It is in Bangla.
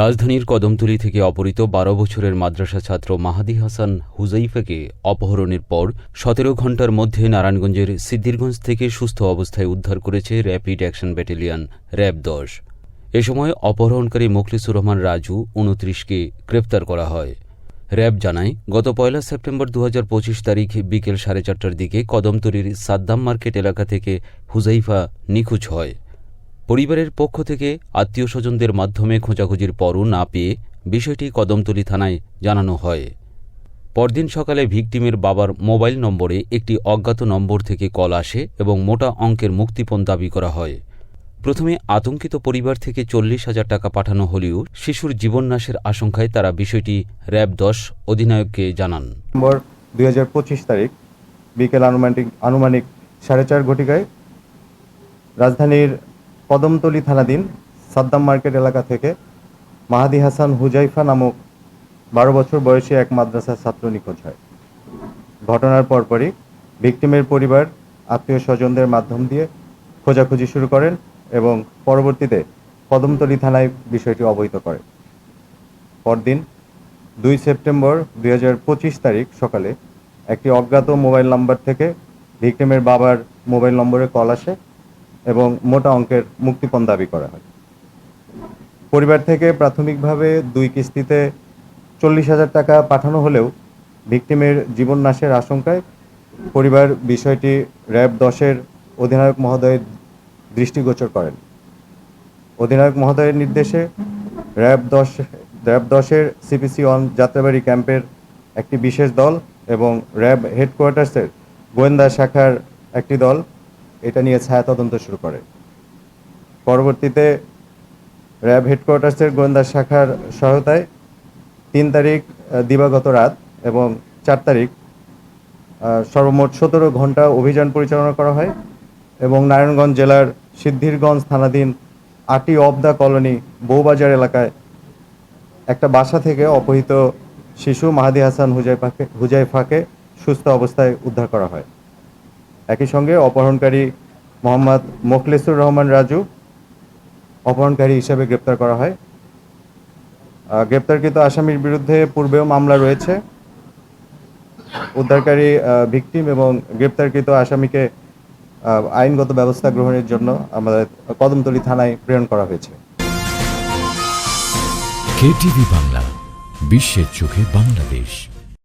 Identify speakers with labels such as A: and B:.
A: রাজধানীর কদমতলী থেকে অপহৃত বারো বছরের মাদ্রাসা ছাত্র মাহাদি হাসান হুজাইফাকে অপহরণের পর সতেরো ঘণ্টার মধ্যে নারায়ণগঞ্জের সিদ্দিরগঞ্জ থেকে সুস্থ অবস্থায় উদ্ধার করেছে র্যাপিড অ্যাকশন ব্যাটালিয়ন র্যাব দশ। এ সময় অপহরণকারী মোখলিসুর রহমান রাজু উনত্রিশকে গ্রেপ্তার করা হয়। র্যাব জানায়, গত পয়লা সেপ্টেম্বর দু হাজার পঁচিশ তারিখ বিকেল সাড়ে চারটার দিকে কদমতলীর সাদ্দাম মার্কেট এলাকা থেকে হুজাইফা নিখোঁজ হয়। পরিবারের পক্ষ থেকে আত্মীয় স্বজনদের মাধ্যমে খোঁজাখুঁজির পরও না পেয়ে বিষয়টি কদমতলী থানায় জানানো হয়। পরদিন সকালে ভিকটিমের বাবার মোবাইল নম্বরে একটি অজ্ঞাত নম্বর থেকে কল আসে এবং মোটা অঙ্কের মুক্তিপণ দাবি করা হয়। প্রথমে আতঙ্কিত পরিবার থেকে চল্লিশ হাজার টাকা পাঠানো হলেও শিশুর জীবননাশের আশঙ্কায় তারা বিষয়টি র্যাব দশ অধিনায়ককে জানান।
B: ডিসেম্বর দুই তারিখ বিকেল আনুমানিক আনুমানিক সাড়ে চার ঘটিকায় রাজধানীর কদমতলী থানাধীন সাদ্দাম মার্কেট এলাকা থেকে মাহাদি হাসান হুজাইফা নামক বারো বছর বয়সী এক মাদ্রাসার ছাত্র নিখোঁজ হয়। ঘটনার পরপরই ভিকটিমের পরিবার, আত্মীয় স্বজনদের মাধ্যম দিয়ে খোঁজাখুঁজি শুরু করেন এবং পরবর্তীতে কদমতলী থানায় বিষয়টি অবহিত করে পরদিন দুই সেপ্টেম্বর দুই হাজার পঁচিশ তারিখ সকালে একটি অজ্ঞাত মোবাইল নাম্বার থেকে ভিকটিমের বাবার মোবাইল নম্বরে কল আসে। এবং মোটা অঙ্কের মুক্তিপণ দাবি করা হয়। পরিবার থেকে প্রাথমিকভাবে দুই কিস্তিতে চল্লিশ হাজার টাকা পাঠানো হলেও ভিকটিমের জীবন নাশের আশঙ্কায় পরিবার বিষয়টি র্যাব দশের অধিনায়ক মহোদয়ের দৃষ্টিগোচর করেন। অধিনায়ক মহোদয়ের নির্দেশে র্যাব দশ, র্যাব দশের সিপিসি অন যাত্রাবাড়ি ক্যাম্পের একটি বিশেষ দল এবং র্যাব হেডকোয়ার্টার্সের গোয়েন্দা শাখার একটি দল এটা নিয়ে ছায়া তদন্ত শুরু করে। পরবর্তীতে র্যাব হেডকোয়ার্টার্সের গোয়েন্দা শাখার সহায়তায় তিন তারিখ দিবাগত রাত এবং চার তারিখ সর্বমোট সতেরো ঘণ্টা অভিযান পরিচালনা করা হয় এবং নারায়ণগঞ্জ জেলার সিদ্ধিরগঞ্জ থানাধীন আটি অব দ্য কলোনি বউবাজার এলাকায় একটা বাসা থেকে অপহৃত শিশু মাহাদি হাসান হুজাইফাকে হুজাইফাকে সুস্থ অবস্থায় উদ্ধার করা হয়। একই সঙ্গে অপহরণকারী মোহাম্মদ মোখলেসুর রহমান রাজু অপহরণকারী হিসেবে গ্রেপ্তার করা হয়। গ্রেপ্তারকৃত আসামির বিরুদ্ধে পূর্বেও মামলা রয়েছে। উদ্ধারকারী ভিকটিম এবং গ্রেপ্তারকৃত আসামিকে আইনগত ব্যবস্থা গ্রহণের জন্য আমাদের কদমতলী থানায় প্রেরণ করা হয়েছে।
C: কেটিভি বাংলা, বিশ্বের চোখে বাংলাদেশ।